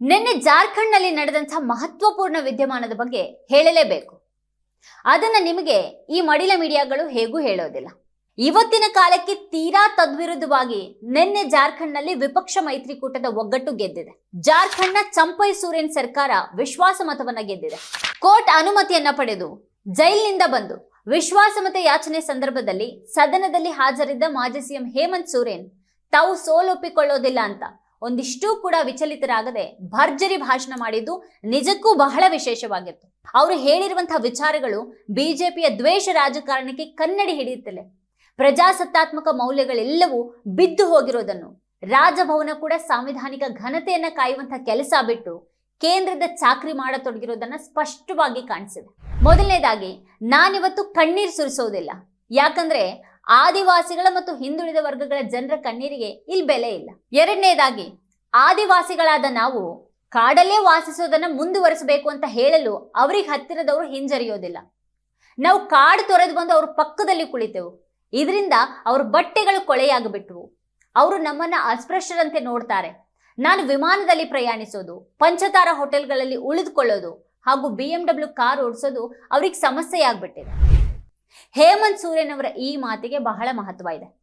ನಿನ್ನೆ ಜಾರ್ಖಂಡ್ನಲ್ಲಿ ನಡೆದಂತಹ ಮಹತ್ವಪೂರ್ಣ ವಿದ್ಯಮಾನದ ಬಗ್ಗೆ ಹೇಳಲೇಬೇಕು. ಅದನ್ನ ನಿಮಗೆ ಈ ಮಡಿಲ ಮೀಡಿಯಾಗಳು ಹೇಗೂ ಹೇಳೋದಿಲ್ಲ. ಇವತ್ತಿನ ಕಾಲಕ್ಕೆ ತೀರಾ ತದ್ವಿರುದ್ಧವಾಗಿ ನಿನ್ನೆ ಜಾರ್ಖಂಡ್ನಲ್ಲಿ ವಿಪಕ್ಷ ಮೈತ್ರಿಕೂಟದ ಒಗ್ಗಟ್ಟು ಗೆದ್ದಿದೆ. ಜಾರ್ಖಂಡ್ನ ಚಂಪೈ ಸೂರೇನ್ ಸರ್ಕಾರ ವಿಶ್ವಾಸ ಮತವನ್ನ ಗೆದ್ದಿದೆ. ಕೋರ್ಟ್ ಅನುಮತಿಯನ್ನ ಪಡೆದು ಜೈಲಿನಿಂದ ಬಂದು ವಿಶ್ವಾಸಮತ ಯಾಚನೆ ಸಂದರ್ಭದಲ್ಲಿ ಸದನದಲ್ಲಿ ಹಾಜರಿದ್ದ ಮಾಜಿ ಸಿಎಂ ಹೇಮಂತ್ ಸೂರೇನ್ ತಾವು ಸೋಲೊಪ್ಪಿಕೊಳ್ಳೋದಿಲ್ಲ ಅಂತ ಒಂದಿಷ್ಟೂ ಕೂಡ ವಿಚಲಿತರಾಗದೆ ಭರ್ಜರಿ ಭಾಷಣ ಮಾಡಿದ್ದು ನಿಜಕ್ಕೂ ಬಹಳ ವಿಶೇಷವಾಗಿತ್ತು. ಅವರು ಹೇಳಿರುವಂತಹ ವಿಚಾರಗಳು ಬಿಜೆಪಿಯ ದ್ವೇಷ ರಾಜಕಾರಣಕ್ಕೆ ಕನ್ನಡಿ ಹಿಡಿಯುತ್ತಲೆ. ಪ್ರಜಾಸತ್ತಾತ್ಮಕ ಮೌಲ್ಯಗಳೆಲ್ಲವೂ ಬಿದ್ದು ಹೋಗಿರೋದನ್ನು, ರಾಜಭವನ ಕೂಡ ಸಾಂವಿಧಾನಿಕ ಘನತೆಯನ್ನ ಕಾಯುವಂತಹ ಕೆಲಸ ಬಿಟ್ಟು ಕೇಂದ್ರದ ಚಾಕ್ರಿ ಮಾಡತೊಡಗಿರೋದನ್ನ ಸ್ಪಷ್ಟವಾಗಿ ಕಾಣಿಸಿದೆ. ಮೊದಲನೇದಾಗಿ, ನಾನಿವತ್ತು ಕಣ್ಣೀರು ಸುರಿಸೋದಿಲ್ಲ. ಯಾಕಂದ್ರೆ ಆದಿವಾಸಿಗಳ ಮತ್ತು ಹಿಂದುಳಿದ ವರ್ಗಗಳ ಜನರ ಕಣ್ಣೀರಿಗೆ ಇಲ್ಲಿ ಬೆಲೆ ಇಲ್ಲ. ಎರಡನೇದಾಗಿ, ಆದಿವಾಸಿಗಳಾದ ನಾವು ಕಾಡಲ್ಲೇ ವಾಸಿಸೋದನ್ನ ಮುಂದುವರಿಸಬೇಕು ಅಂತ ಹೇಳಲು ಅವ್ರಿಗೆ ಹತ್ತಿರದವರು ಹಿಂಜರಿಯೋದಿಲ್ಲ. ನಾವು ಕಾಡು ತೊರೆದು ಬಂದು ಅವ್ರ ಪಕ್ಕದಲ್ಲಿ ಕುಳಿತೆವು. ಇದರಿಂದ ಅವ್ರ ಬಟ್ಟೆಗಳು ಕೊಳೆಯಾಗಿಬಿಟ್ವು. ಅವರು ನಮ್ಮನ್ನ ಅಸ್ಪೃಶ್ಯರಂತೆ ನೋಡ್ತಾರೆ. ನಾನು ವಿಮಾನದಲ್ಲಿ ಪ್ರಯಾಣಿಸೋದು, ಪಂಚತಾರ ಹೋಟೆಲ್ಗಳಲ್ಲಿ ಉಳಿದುಕೊಳ್ಳೋದು ಹಾಗೂ ಬಿ ಎಂ ಡಬ್ಲ್ಯೂ ಕಾರ್ ಓಡಿಸೋದು ಅವ್ರಿಗೆ ಸಮಸ್ಯೆ ಆಗ್ಬಿಟ್ಟಿದೆ ಹೇಮಂತ್ ಸೂರ್ಯನವರ ಈ ಮಾತಿಗೆ ಬಹಳ ಮಹತ್ವ ಇದೆ.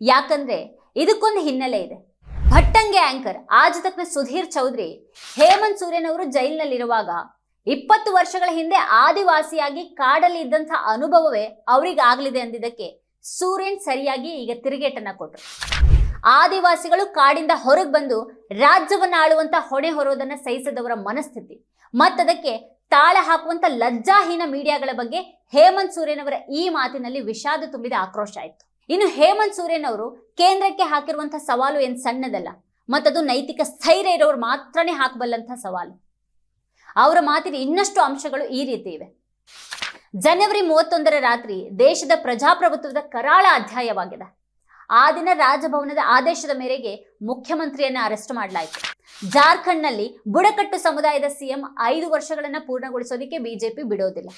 ಯಾಕಂದ್ರೆ ಇದಕ್ಕೊಂದು ಹಿನ್ನೆಲೆ ಇದೆ. ಭಟ್ಟಂಗೆ ಆಂಕರ್ ಆಜ್ ಸುಧೀರ್ ಚೌಧರಿ ಹೇಮಂತ್ ಸೂರ್ಯನವರು ಜೈಲಿನಲ್ಲಿರುವಾಗ ಇಪ್ಪತ್ತು ವರ್ಷಗಳ ಹಿಂದೆ ಆದಿವಾಸಿಯಾಗಿ ಕಾಡಲ್ಲಿ ಇದ್ದಂತಹ ಅನುಭವವೇ ಅವರಿಗಾಗಲಿದೆ ಅಂದಿದ್ದಕ್ಕೆ ಸೂರ್ಯನ್ ಸರಿಯಾಗಿ ಈಗ ತಿರುಗೇಟನ್ನ ಕೊಟ್ಟರು ಆದಿವಾಸಿಗಳು ಕಾಡಿಂದ ಹೊರಗೆ ಬಂದು ರಾಜ್ಯವನ್ನ ಆಳುವಂತ ಹೊಣೆ ಹೊರೋದನ್ನ ಸಹಿಸದವರ ಮನಸ್ಥಿತಿ. ಮತ್ತದಕ್ಕೆ ತಾಳ ಹಾಕುವಂತ ಲಜ್ಜಾಹೀನ ಮೀಡಿಯಾಗಳ ಬಗ್ಗೆ ಹೇಮಂತ್ ಸೂರೇನ್ ಅವರ ಈ ಮಾತಿನಲ್ಲಿ ವಿಷಾದ ತುಂಬಿದ ಆಕ್ರೋಶ ಆಯಿತು. ಇನ್ನು ಹೇಮಂತ್ ಸೂರೇನ್ ಅವರು ಕೇಂದ್ರಕ್ಕೆ ಹಾಕಿರುವಂತಹ ಸವಾಲು ಏನ್ ಸಣ್ಣದಲ್ಲ, ಮತ್ತದು ನೈತಿಕ ಸ್ಥೈರ್ಯ ಇರೋರು ಮಾತ್ರನೇ ಹಾಕಬಲ್ಲಂತ ಸವಾಲು. ಅವರ ಮಾತಿನ ಇನ್ನಷ್ಟು ಅಂಶಗಳು ಈ ರೀತಿ ಇವೆ. ಜನವರಿ ಮೂವತ್ತೊಂದರ ರಾತ್ರಿ ದೇಶದ ಪ್ರಜಾಪ್ರಭುತ್ವದ ಕರಾಳ ಅಧ್ಯಾಯವಾಗಿದೆ. ಆ ದಿನ ರಾಜಭವನದ ಆದೇಶದ ಮೇರೆಗೆ ಮುಖ್ಯಮಂತ್ರಿಯನ್ನ ಅರೆಸ್ಟ್ ಮಾಡಲಾಯಿತು. ಜಾರ್ಖಂಡ್ನಲ್ಲಿ ಬುಡಕಟ್ಟು ಸಮುದಾಯದ ಸಿಎಂ ಐದು ವರ್ಷಗಳನ್ನ ಪೂರ್ಣಗೊಳಿಸೋದಕ್ಕೆ ಬಿಜೆಪಿ ಬಿಡೋದಿಲ್ಲ.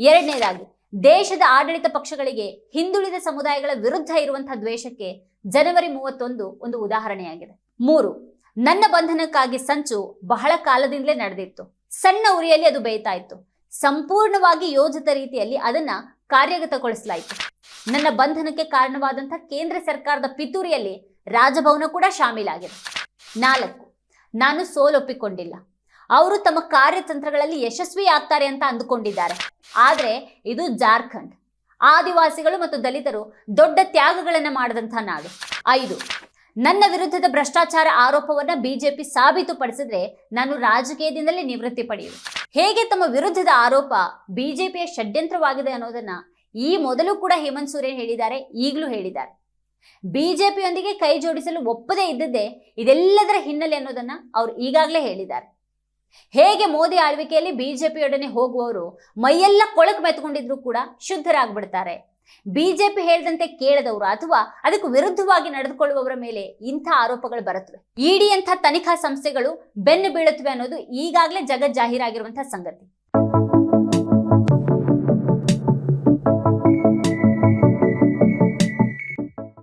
ಎರಡನೇದಾಗಿ, ದೇಶದ ಆಡಳಿತ ಪಕ್ಷಗಳಿಗೆ ಹಿಂದುಳಿದ ಸಮುದಾಯಗಳ ವಿರುದ್ಧ ಇರುವಂತಹ ದ್ವೇಷಕ್ಕೆ ಜನವರಿ ಮೂವತ್ತೊಂದು ಒಂದು ಉದಾಹರಣೆಯಾಗಿದೆ. ಮೂರು, ನನ್ನ ಬಂಧನಕ್ಕಾಗಿ ಸಂಚು ಬಹಳ ಕಾಲದಿಂದಲೇ ನಡೆದಿತ್ತು. ಸಣ್ಣ ಉರಿಯಲ್ಲಿ ಅದು ಬೇಯ್ತಾ ಇತ್ತು ಸಂಪೂರ್ಣವಾಗಿ ಯೋಜಿತ ರೀತಿಯಲ್ಲಿ ಅದನ್ನ ಕಾರ್ಯಗತಗೊಳಿಸಲಾಯಿತು. ನನ್ನ ಬಂಧನಕ್ಕೆ ಕಾರಣವಾದಂತಹ ಕೇಂದ್ರ ಸರ್ಕಾರದ ಪಿತೂರಿಯಲ್ಲಿ ರಾಜಭವನ ಕೂಡ ಶಾಮೀಲಾಗಿದೆ. ನಾಲ್ಕು ನಾನು ಸೋಲೊಪ್ಪಿಕೊಂಡಿಲ್ಲ. ಅವರು ತಮ್ಮ ಕಾರ್ಯತಂತ್ರಗಳಲ್ಲಿ ಯಶಸ್ವಿ ಆಗ್ತಾರೆ ಅಂತ ಅಂದುಕೊಂಡಿದ್ದಾರೆ. ಆದರೆ ಇದು ಜಾರ್ಖಂಡ್. ಆದಿವಾಸಿಗಳು ಮತ್ತು ದಲಿತರು ದೊಡ್ಡ ತ್ಯಾಗಗಳನ್ನು ಮಾಡಿದಂಥ ನಾಡು. ಐದು, ನನ್ನ ವಿರುದ್ಧದ ಭ್ರಷ್ಟಾಚಾರ ಆರೋಪವನ್ನ ಬಿಜೆಪಿ ಸಾಬೀತುಪಡಿಸಿದ್ರೆ ನಾನು ರಾಜಕೀಯದಿಂದಲೇ ನಿವೃತ್ತಿ ಪಡೆಯುವೆ. ಹೇಗೆ ತಮ್ಮ ವಿರುದ್ಧದ ಆರೋಪ ಬಿಜೆಪಿಯ ಷಡ್ಯಂತ್ರವಾಗಿದೆ ಅನ್ನೋದನ್ನ ಈ ಮೊದಲು ಕೂಡ ಹೇಮಂತ್ ಸೂರ್ಯನ್ ಹೇಳಿದ್ದಾರೆ, ಈಗಲೂ ಹೇಳಿದ್ದಾರೆ. ಬಿಜೆಪಿಯೊಂದಿಗೆ ಕೈ ಜೋಡಿಸಲು ಒಪ್ಪದೇ ಇದ್ದದ್ದೇ ಇದೆಲ್ಲದರ ಹಿನ್ನೆಲೆ ಅನ್ನೋದನ್ನ ಅವ್ರು ಈಗಾಗಲೇ ಹೇಳಿದ್ದಾರೆ. ಹೇಗೆ ಮೋದಿ ಆಳ್ವಿಕೆಯಲ್ಲಿ ಬಿಜೆಪಿಯೊಡನೆ ಹೋಗುವವರು ಮೈಯೆಲ್ಲ ಕೊಳಕು ಮೆತ್ಕೊಂಡಿದ್ರು ಕೂಡ ಶುದ್ಧರಾಗ್ಬಿಡ್ತಾರೆ. ಬಿಜೆಪಿ ಹೇಳಿದಂತೆ ಕೇಳದವರು ಅಥವಾ ಅದಕ್ಕೆ ವಿರುದ್ಧವಾಗಿ ನಡೆದುಕೊಳ್ಳುವವರ ಮೇಲೆ ಇಂಥ ಆರೋಪಗಳು ಬರುತ್ತವೆ. ಇಡಿ ಅಂತ ತನಿಖಾ ಸಂಸ್ಥೆಗಳು ಬೆನ್ನು ಬೀಳುತ್ತವೆ ಅನ್ನೋದು ಈಗಾಗಲೇ ಜಗಜ್ಜಾಹೀರಾಗಿರುವಂತಹ ಸಂಗತಿ.